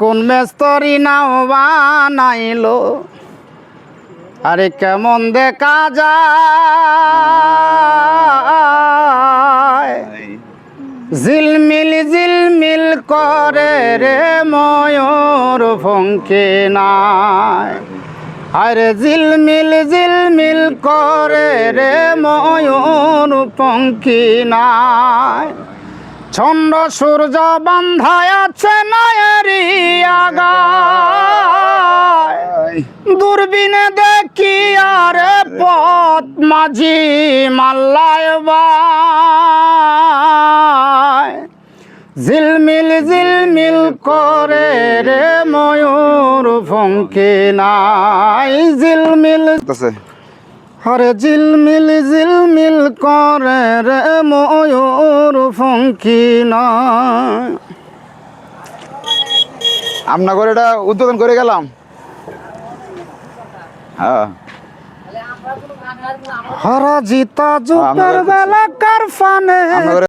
কোন মেস্তরি নাও বানাইলো? আরে কেমন দেখা যায়? ঝিলমিল ঝিলমিল করে রে ময়ূর ফঙ্কে নাই। আরে ঝিলমিল ঝিলমিল করে রে ময়ূর পঙ্কি নাই। ছন্দ সূর্য বান্ধায় আছে নয়েরি আগায়। দূরবীনে দেখি আরে পথ মাঝি মাল্লায় ঝিলমিল ঝিলমিল করে রে ময়ূর ফঙ্কে নাই। ঝিলমিল হরে ঝিলমিল ঝিলমিল করে রে ময়ূর ফঙ্কি নাই। করে এটা উদ্বোধন করে গেলাম। হ্যাঁ। হরা জিতা জুপের বেলা কার ফানে। আমরা করে